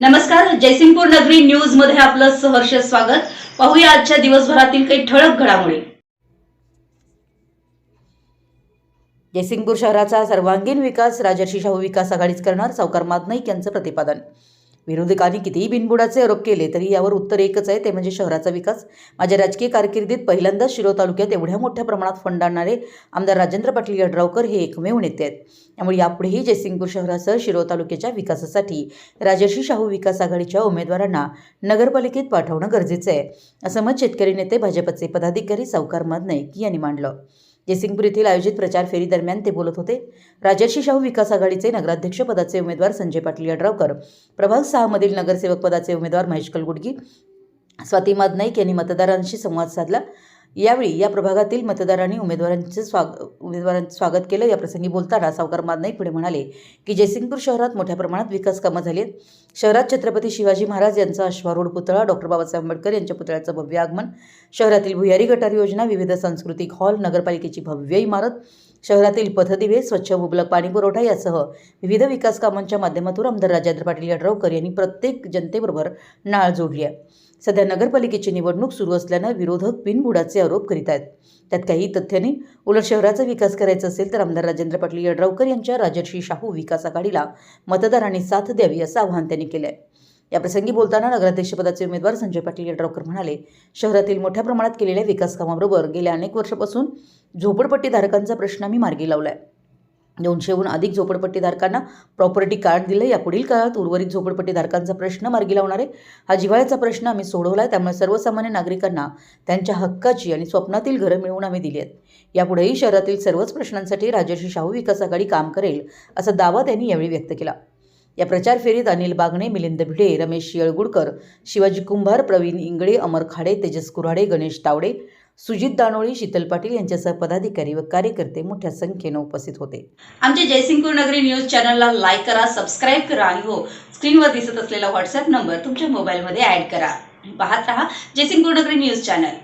नमस्कार जयसिंगपूर नगरी न्यूजमध्ये आपलं सहर्ष स्वागत. पाहूया आजच्या दिवसभरातील काही ठळक घडामोडी. जयसिंगपूर शहराचा सर्वांगीण विकास राजर्षी शाहू विकास आघाडीच करणार सावकार मादनाईक यांचं प्रतिपादन. विरोधकांनी कितीही बिनबुडाचे आरोप केले तरी यावर उत्तर एकच आहे ते म्हणजे शहराचा विकास. माझ्या राजकीय कारकिर्दीत पहिल्यांदाच शिरो तालुक्यात एवढ्या मोठ्या प्रमाणात फंड आणणारे आमदार राजेंद्र पाटील यड्रावकर हे एकमेव नेते आहेत. त्यामुळे यापुढेही जयसिंगपूर शहरासह शिरो तालुक्याच्या विकासासाठी राजर्षी शाहू विकास आघाडीच्या उमेदवारांना नगरपालिकेत पाठवणं गरजेचं आहे असं मत शेतकरी नेते भाजपचे पदाधिकारी सावकार मादनाईक यांनी मांडलं. जयसिंगपूर येथील आयोजित प्रचार फेरी दरम्यान ते बोलत होते. राजर्षी शाहू विकास आघाडीचे नगराध्यक्ष पदाचे उमेदवार संजय पाटील यड्रावकर प्रभाग सहामधील नगरसेवक पदाचे उमेदवार महेश कलगुडगी स्वाती मादनाईक यांनी मतदारांशी संवाद साधला. यावेळी या प्रभागातील मतदारांनी उमेदवारांचे स्वाग उमेदवारांचं स्वागत केलं. या प्रसंगी बोलताना सावकार मादनाईक पुढे म्हणाले की जयसिंगपूर शहरात मोठ्या प्रमाणात विकास कामं झाली आहेत शहरात छत्रपती शिवाजी महाराज यांचा अश्वारूढ पुतळा डॉक्टर बाबासाहेब आंबेडकर यांच्या पुतळ्याचं भव्य आगमन शहरातील भुयारी गटार योजना विविध सांस्कृतिक हॉल नगरपालिकेची भव्य इमारत शहरातील पथदिवे स्वच्छ मुबलक पाणीपुरवठा यासह विविध विकास कामांच्या माध्यमातून आमदार राजेंद्र पाटील यड्रावकर यांनी प्रत्येक जनतेबरोबर नाळ जोडली आहे. सध्या नगरपालिकेची निवडणूक सुरू असल्यानं विरोधक बिनबुडाचे आरोप करीत आहेत. त्यात काही तथ्याने उलट शहराचा विकास करायचा असेल तर आमदार राजेंद्र पाटील यड्रावकर यांच्या राजर्षी शाहू विकास आघाडीला मतदारांनी साथ द्यावी असं आवाहन त्यांनी केलं आहे याप्रसंगी बोलताना नगराध्यक्षपदाचे उमेदवार संजय पाटील यड्रावकर म्हणाले शहरातील मोठ्या प्रमाणात केलेल्या विकास कामाबरोबर गेल्या अनेक वर्षापासून झोपडपट्टीधारकांचा प्रश्न आम्ही मार्गी लावला आहे दोनशेहून अधिक झोपडपट्टीधारकांना प्रॉपर्टी कार्ड दिलं या पुढील काळात उर्वरित झोपडपट्टीधारकांचा प्रश्न मार्गी लावणार आहे. हा जिव्हाळ्याचा प्रश्न आम्ही सोडवला आहे त्यामुळे सर्वसामान्य नागरिकांना त्यांच्या हक्काची आणि स्वप्नातील घरं मिळवून आम्ही दिली आहेत. यापुढेही शहरातील सर्वच प्रश्नांसाठी राजर्षी शाहू विकास आघाडी काम करेल असा दावा त्यांनी यावेळी व्यक्त केला. या प्रचार फेरीत अनिल बागणे मिलिंद भिडे रमेश येळगुडकर शिवाजी कुंभार प्रवीण इंगळे अमर खाडे तेजस कुऱ्हाडे गणेश तावडे सुजित दानोळी शीतल पाटील यांच्यासह पदाधिकारी व कार्यकर्ते मोठ्या संख्येनं उपस्थित होते. आमच्या जयसिंगपूर नगरी न्यूज चॅनलला लाईक करा सबस्क्राईब करा आणि हो स्क्रीनवर दिसत असलेला व्हॉट्सअप नंबर तुमच्या मोबाईलमध्ये ऍड करा. पाहत रहा जयसिंगपूर नगरी न्यूज चॅनल.